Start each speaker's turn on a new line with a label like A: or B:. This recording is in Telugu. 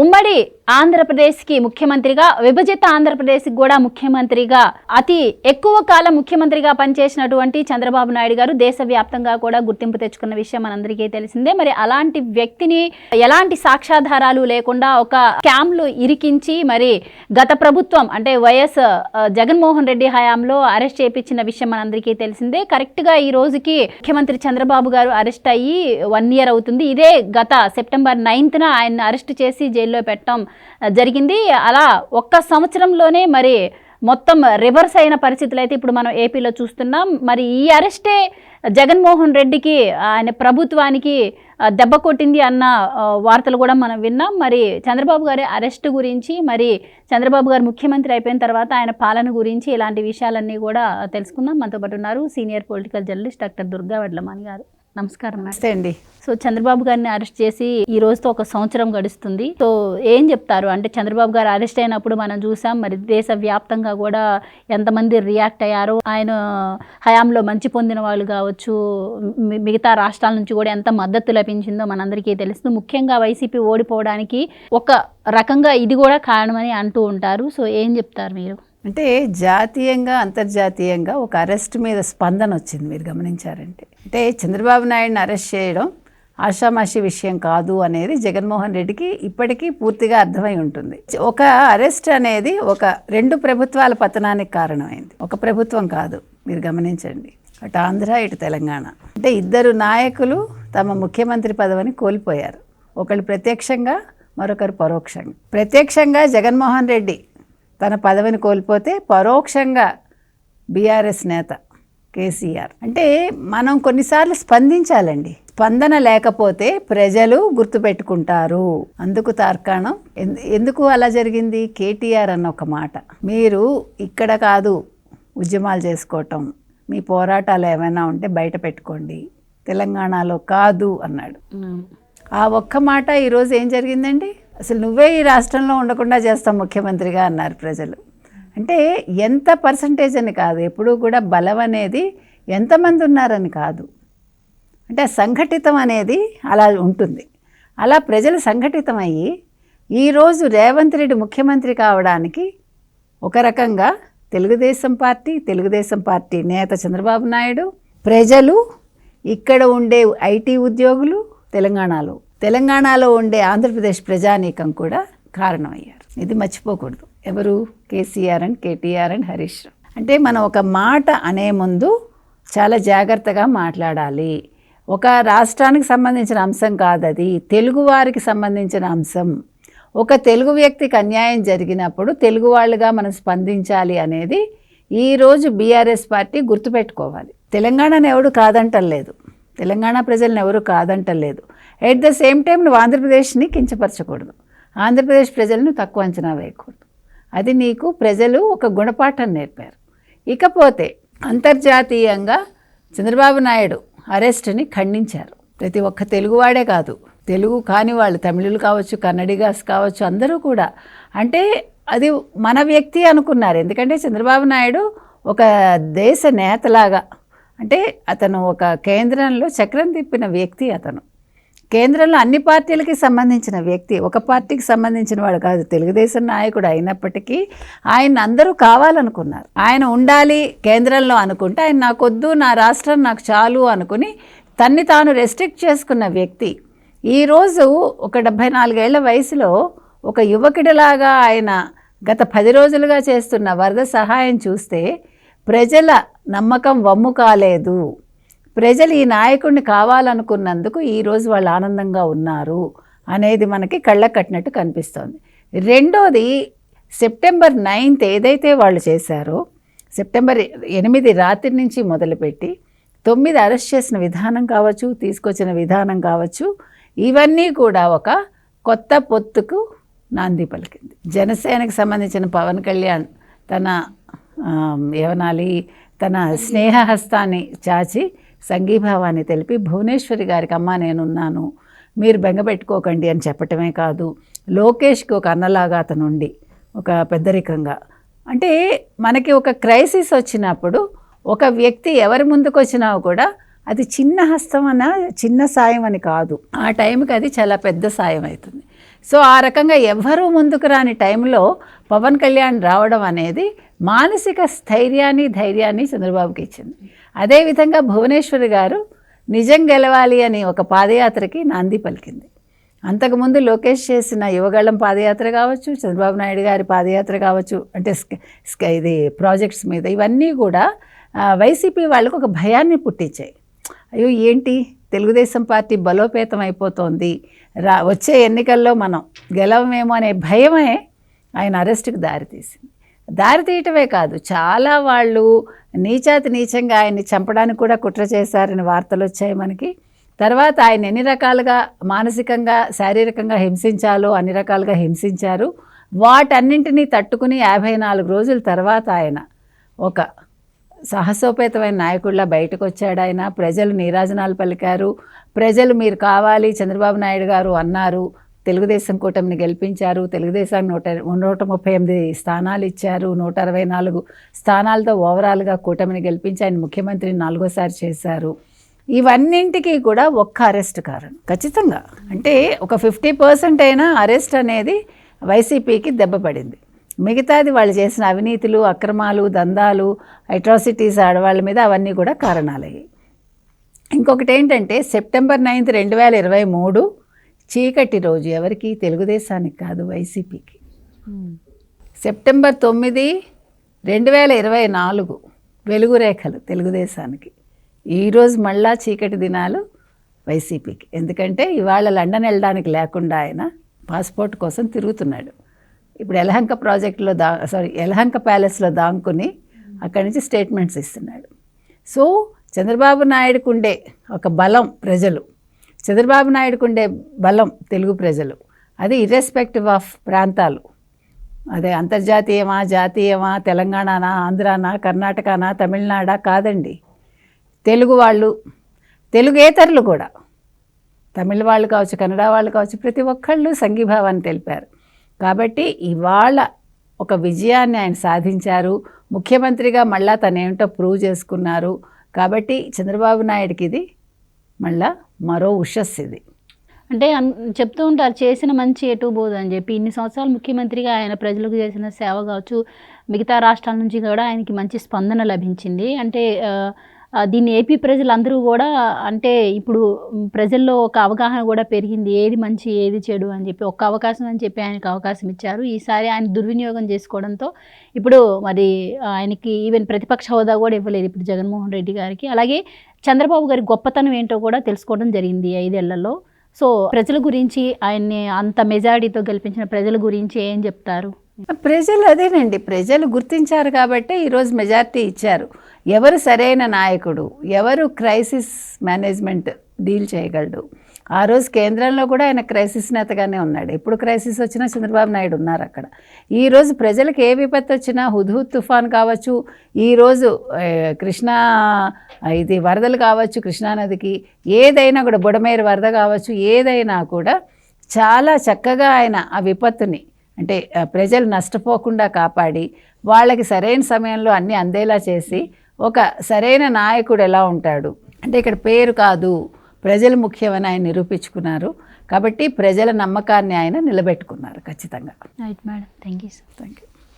A: ఉమ్మడి ఆంధ్రప్రదేశ్కి ముఖ్యమంత్రిగా విభజిత ఆంధ్రప్రదేశ్కి కూడా ముఖ్యమంత్రిగా అతి ఎక్కువ కాలం ముఖ్యమంత్రిగా పనిచేసినటువంటి చంద్రబాబు నాయుడు గారు దేశవ్యాప్తంగా కూడా గుర్తింపు తెచ్చుకున్న విషయం మనందరికీ తెలిసిందే. మరి అలాంటి వ్యక్తిని ఎలాంటి సాక్ష్యాధారాలు లేకుండా ఒక క్యాంప్లు ఇరికించి మరి గత ప్రభుత్వం అంటే వైఎస్ జగన్మోహన్ రెడ్డి హయాంలో అరెస్ట్ చేయించిన విషయం మనందరికీ తెలిసిందే. కరెక్ట్గా ఈ రోజుకి ముఖ్యమంత్రి చంద్రబాబు గారు అరెస్ట్ అయ్యి వన్ ఇయర్ అవుతుంది. ఇదే గత సెప్టెంబర్ నైన్త్న ఆయన అరెస్ట్ చేసి జైల్లో పెట్టడం జరిగింది. అలా ఒక్క సంవత్సరంలోనే మరి మొత్తం రివర్స్ అయిన పరిస్థితులు అయితే ఇప్పుడు మనం ఏపీలో చూస్తున్నాం. మరి ఈ అరెస్టే జగన్మోహన్ రెడ్డికి ఆయన ప్రభుత్వానికి దెబ్బ కొట్టింది అన్న వార్తలు కూడా మనం విన్నాం. మరి చంద్రబాబు గారి అరెస్ట్ గురించి మరి చంద్రబాబు గారు ముఖ్యమంత్రి అయిపోయిన తర్వాత ఆయన పాలన గురించి ఇలాంటి విషయాలన్నీ కూడా తెలుసుకుందాం. మనతో పాటు ఉన్నారు senior political journalist doctor Durga Vadlamani గారు. నమస్కారం
B: నమస్తే అండి.
A: సో చంద్రబాబు గారిని అరెస్ట్ చేసి ఈ రోజుతో ఒక సంవత్సరం గడుస్తుంది. సో ఏం చెప్తారు? అంటే చంద్రబాబు గారు అరెస్ట్ అయినప్పుడు మనం చూసాం మరి దేశ వ్యాప్తంగా కూడా ఎంతమంది రియాక్ట్ అయ్యారో ఆయన హయాంలో మంచి పొందిన వాళ్ళు కావచ్చు మిగతా రాష్ట్రాల నుంచి కూడా ఎంత మద్దతు లభించిందో మనందరికీ తెలుస్తుంది. ముఖ్యంగా వైసీపీ ఓడిపోవడానికి ఒక రకంగా ఇది కూడా కారణమని అంటూ ఉంటారు. సో ఏం చెప్తారు మీరు?
B: అంటే జాతీయంగా అంతర్జాతీయంగా ఒక అరెస్ట్ మీద స్పందన వచ్చింది మీరు గమనించారంటే. అంటే చంద్రబాబు నాయుడిని అరెస్ట్ చేయడం ఆషామాషి విషయం కాదు అనేది జగన్మోహన్ రెడ్డికి ఇప్పటికీ పూర్తిగా అర్థమై ఉంటుంది. ఒక అరెస్ట్ అనేది ఒక రెండు ప్రభుత్వాల పతనానికి కారణమైంది. ఒక ప్రభుత్వం కాదు మీరు గమనించండి. అటు ఆంధ్ర ఇటు తెలంగాణ. అంటే ఇద్దరు నాయకులు తమ ముఖ్యమంత్రి పదవిని కోల్పోయారు. ఒకళ్ళు ప్రత్యక్షంగా మరొకరు పరోక్షంగా. ప్రత్యక్షంగా జగన్మోహన్ రెడ్డి తన పదవిని కోల్పోతే పరోక్షంగా బీఆర్ఎస్ నేత కేసీఆర్. అంటే మనం కొన్నిసార్లు స్పందించాలండి. స్పందన లేకపోతే ప్రజలు గుర్తుపెట్టుకుంటారు. అందుకు తార్కాణం. ఎందు- ఎందుకు అలా జరిగింది? కేటీఆర్ అన్న ఒక మాట. మీరు ఇక్కడ కాదు ఉద్యమాలు చేసుకోవటం. మీ పోరాటాలు ఏమైనా ఉంటే బయట పెట్టుకోండి. తెలంగాణలో కాదు అన్నాడు. ఆ ఒక్క మాట ఈరోజు ఏం జరిగిందండి? అసలు నువ్వే ఈ రాష్ట్రంలో ఉండకుండా చేస్తావు ముఖ్యమంత్రిగా అన్నారు ప్రజలు. అంటే ఎంత పర్సంటేజ్ అని కాదు ఎప్పుడూ కూడా బలం అనేది ఎంతమంది ఉన్నారని కాదు. అంటే సంఘటితం అనేది అలా ఉంటుంది. అలా ప్రజలు సంఘటితం అయ్యి ఈరోజు రేవంత్ రెడ్డి ముఖ్యమంత్రి కావడానికి ఒక రకంగా తెలుగుదేశం పార్టీ తెలుగుదేశం పార్టీ నేత చంద్రబాబు నాయుడు ప్రజలు ఇక్కడ ఉండే ఐటీ ఉద్యోగులు తెలంగాణలో తెలంగాణలో ఉండే ఆంధ్రప్రదేశ్ ప్రజానీకం కూడా కారణమయ్యారు. ఇది మర్చిపోకూడదు. ఎవరు? KCR and KTR and Harish Rao. అంటే మనం ఒక మాట అనే ముందు చాలా జాగ్రత్తగా మాట్లాడాలి. ఒక రాష్ట్రానికి సంబంధించిన అంశం కాదది. అది తెలుగువారికి సంబంధించిన అంశం. ఒక తెలుగు వ్యక్తికి అన్యాయం జరిగినప్పుడు తెలుగు వాళ్ళుగా మనం స్పందించాలి అనేది ఈరోజు బీఆర్ఎస్ పార్టీ గుర్తుపెట్టుకోవాలి. తెలంగాణను ఎవడు కాదంటలేదు. తెలంగాణ ప్రజలను ఎవరు కాదంటలేదు. ఎట్ ద సేమ్ టైం నువ్వు ఆంధ్రప్రదేశ్ని కించపరచకూడదు. ఆంధ్రప్రదేశ్ ప్రజలను తక్కువ అంచనా వేయకూడదు. అది నీకు ప్రజలు ఒక గుణపాఠం నేర్పారు. ఇకపోతే అంతర్జాతీయంగా చంద్రబాబు నాయుడు అరెస్ట్ని ఖండించారు. ప్రతి ఒక్క తెలుగువాడే కాదు. తెలుగు కాని వాళ్ళు తమిళులు కావచ్చు కన్నడిగాస్ కావచ్చు అందరూ కూడా. అంటే అది మన వ్యక్తి అనుకున్నారు. ఎందుకంటే చంద్రబాబు నాయుడు ఒక దేశ నేతలాగా అంటే అతను ఒక కేంద్రంలో చక్రం తిప్పిన వ్యక్తి అతను. కేంద్రంలో అన్ని పార్టీలకి సంబంధించిన వ్యక్తి ఒక పార్టీకి సంబంధించిన వాడు కాదు. తెలుగుదేశం నాయకుడు అయినప్పటికీ ఆయన అందరూ కావాలనుకున్నారు. ఆయన ఉండాలి కేంద్రంలో అనుకుంటే ఆయన నాకొద్దు నా రాష్ట్రం నాకు చాలు అనుకుని తన్ని తాను రెస్ట్రిక్ట్ చేసుకున్న వ్యక్తి. ఈరోజు ఒక డెబ్భై నాలుగేళ్ళ వయసులో ఒక యువకుడిలాగా ఆయన గత పది రోజులుగా చేస్తున్న వరద సహాయం చూస్తే ప్రజల నమ్మకం వమ్ము కాలేదు ప్రజలు ఈ నాయకుడిని కావాలనుకున్నందుకు ఈరోజు వాళ్ళు ఆనందంగా ఉన్నారు అనేది మనకి కళ్ళకు కట్టినట్టు కనిపిస్తోంది. రెండోది సెప్టెంబర్ నైన్త్ ఏదైతే వాళ్ళు చేశారో సెప్టెంబర్ ఎనిమిది రాత్రి నుంచి మొదలుపెట్టి తొమ్మిది అరెస్ట్ చేసిన విధానం కావచ్చు తీసుకొచ్చిన విధానం కావచ్చు ఇవన్నీ కూడా ఒక కొత్త పొత్తుకు నాంది పలికింది. జనసేనకు సంబంధించిన పవన్ కళ్యాణ్ తన ఏమనాలి తన స్నేహహస్తాన్ని చాచి సంఘీభావాన్ని తెలిపి భువనేశ్వరి గారికి అమ్మ నేనున్నాను. మీరు బెంగపెట్టుకోకండి అని చెప్పటమే కాదు. లోకేష్కి ఒక అన్నలాగా అతనుండి ఒక పెద్దరికంగా. అంటే మనకి ఒక క్రైసిస్ వచ్చినప్పుడు ఒక వ్యక్తి ఎవరి ముందుకు వచ్చినా కూడా అది చిన్న హస్తం చిన్న సాయం అని కాదు. ఆ టైంకి అది చాలా పెద్ద సాయం అవుతుంది. సో ఆ రకంగా ఎవ్వరూ ముందుకు రాని టైంలో పవన్ కళ్యాణ్ రావడం అనేది మానసిక స్థైర్యాన్ని ధైర్యాన్ని చంద్రబాబుకి ఇచ్చింది. అదేవిధంగా భువనేశ్వరి గారు నిజం గెలవాలి అని ఒక పాదయాత్రకి నాంది పలికింది. అంతకుముందు లోకేష్ చేసిన యువగళం పాదయాత్ర కావచ్చు చంద్రబాబు నాయుడు గారి పాదయాత్ర కావచ్చు అంటే స్క- స్క- ఇది ప్రాజెక్ట్స్ మీద ఇవన్నీ కూడా వైసీపీ వాళ్ళకు ఒక భయాన్ని పుట్టించాయి. అయ్యో ఏంటి? తెలుగుదేశం పార్టీ బలోపేతం అయిపోతోంది. రా వచ్చే ఎన్నికల్లో మనం గెలవమేమో అనే భయమే ఆయన అరెస్ట్కి దారితీసింది. దారి తీయటమే కాదు చాలా వాళ్ళు నీచాతి నీచంగా ఆయన్ని చంపడానికి కూడా కుట్ర చేశారని వార్తలు వచ్చాయి మనకి. తర్వాత ఆయన ఎన్ని రకాలుగా మానసికంగా శారీరకంగా హింసించాలో అన్ని రకాలుగా హింసించారు. వాటన్నింటినీ తట్టుకుని యాభై నాలుగు రోజుల తర్వాత ఆయన ఒక సాహసోపేతమైన నాయకుడిలా బయటకు వచ్చాడు ఆయన. ప్రజలు నీరాజనాలు పలికారు. ప్రజలు మీరు కావాలి చంద్రబాబు నాయుడు గారు అన్నారు. తెలుగుదేశం కూటమిని గెలిపించారు. తెలుగుదేశానికి నూట నూట ముప్పై ఎనిమిది స్థానాలు ఇచ్చారు. నూట అరవై నాలుగు స్థానాలతో ఓవరాల్గా కూటమిని గెలిపించి ఆయన ముఖ్యమంత్రిని నాలుగోసారి చేశారు. ఇవన్నింటికి కూడా ఒక్క అరెస్ట్ కారణం. ఖచ్చితంగా. అంటే ఒక ఫిఫ్టీ పర్సెంట్ అయినా అరెస్ట్ అనేది వైసీపీకి దెబ్బపడింది మిగతాది వాళ్ళు చేసిన అవినీతులు అక్రమాలు దందాలు అట్రాసిటీస్ ఆడవాళ్ళ మీద అవన్నీ కూడా కారణాలయ్యాయి. ఇంకొకటి ఏంటంటే సెప్టెంబర్ నైన్త్ రెండు వేల ఇరవై మూడు చీకటి రోజు ఎవరికి తెలుగుదేశానికి కాదు వైసీపీకి. సెప్టెంబర్ తొమ్మిది రెండు వేల ఇరవై నాలుగు వెలుగు రేఖలు తెలుగుదేశానికి ఈరోజు మళ్ళా చీకటి దినాలు వైసీపీకి. ఎందుకంటే ఇవాళ లండన్ వెళ్ళడానికి లేకుండా ఆయన పాస్పోర్ట్ కోసం తిరుగుతున్నాడు. ఇప్పుడు ఎలహంక ప్రాజెక్టులో దా సారీ ఎలహంక ప్యాలెస్లో దాంకుని అక్కడి నుంచి స్టేట్మెంట్స్ ఇస్తున్నాడు. సో చంద్రబాబు నాయుడుకు ఉండే ఒక బలం ప్రజలు చంద్రబాబు నాయుడుకు ఉండే బలం తెలుగు ప్రజలు. అది ఇర్రెస్పెక్టివ్ ఆఫ్ ప్రాంతాలు. అదే అంతర్జాతీయమా జాతీయమా తెలంగాణనా ఆంధ్రానా కర్ణాటకనా తమిళనాడా కాదండి. తెలుగు వాళ్ళు తెలుగేతరులు కూడా. తమిళ వాళ్ళు కావచ్చు కన్నడ వాళ్ళు కావచ్చు ప్రతి ఒక్కళ్ళు సంఘీభావాన్ని తెలిపారు. కాబట్టి ఇవాళ ఒక విజయాన్ని ఆయన సాధించారు. ముఖ్యమంత్రిగా మళ్ళా తనేంటో ప్రూవ్ చేసుకున్నారు. కాబట్టి చంద్రబాబు నాయుడికి ఇది మళ్ళా మరో ఉషస్ ఇది.
A: అంటే చెప్తూ ఉంటారు చేసిన మంచి ఎటు పోదు అని చెప్పి. ఇన్ని సంవత్సరాలు ముఖ్యమంత్రిగా ఆయన ప్రజలకు చేసిన సేవ కావచ్చు మిగతా రాష్ట్రాల నుంచి కూడా ఆయనకి మంచి స్పందన లభించింది. అంటే దీన్ని ఏపీ ప్రజలందరూ కూడా అంటే ఇప్పుడు ప్రజల్లో ఒక అవగాహన కూడా పెరిగింది. ఏది మంచి ఏది చెడు అని చెప్పి ఒక్క అవకాశం అని చెప్పి ఆయనకు అవకాశం ఇచ్చారు. ఈసారి ఆయన దుర్వినియోగం చేసుకోవడంతో ఇప్పుడు మరి ఆయనకి ఈవెన్ ప్రతిపక్ష హోదా కూడా ఇవ్వలేదు ఇప్పుడు జగన్మోహన్ రెడ్డి గారికి. అలాగే చంద్రబాబు గారి గొప్పతనం ఏంటో కూడా తెలుసుకోవడం జరిగింది ఐదేళ్ళలో. సో ప్రజల గురించి ఆయన్ని అంత మెజారిటీతో గెలిపించిన ప్రజల గురించి ఏం చెప్తారు?
B: ప్రజలు అదేనండి. ప్రజలు గుర్తించారు కాబట్టే ఈరోజు మెజార్టీ ఇచ్చారు. ఎవరు సరైన నాయకుడు ఎవరు క్రైసిస్ మేనేజ్మెంట్ డీల్ చేయగలడు? ఆ రోజు కేంద్రంలో కూడా ఆయన క్రైసిస్ నేతగానే ఉన్నాడు. ఎప్పుడు క్రైసిస్ వచ్చినా చంద్రబాబు నాయుడు ఉన్నారు అక్కడ. ఈరోజు ప్రజలకు ఏ విపత్తు వచ్చినా హుద్హుద్ తుఫాన్ కావచ్చు ఈరోజు కృష్ణా ఇది వరదలు కావచ్చు కృష్ణానదికి ఏదైనా కూడా బుడమేరు వరద కావచ్చు ఏదైనా కూడా చాలా చక్కగా ఆయన ఆ విపత్తుని అంటే ప్రజలు నష్టపోకుండా కాపాడి వాళ్ళకి సరైన సమయంలో అన్నీ అందేలా చేసి ఒక సరైన నాయకుడు ఎలా ఉంటాడు? అంటే ఇక్కడ పేరు కాదు ప్రజలు ముఖ్యమని ఆయన నిరూపించుకున్నారు. కాబట్టి ప్రజల నమ్మకాన్ని ఆయన నిలబెట్టుకున్నారు ఖచ్చితంగా.
A: Right madam thank you sir
B: thank you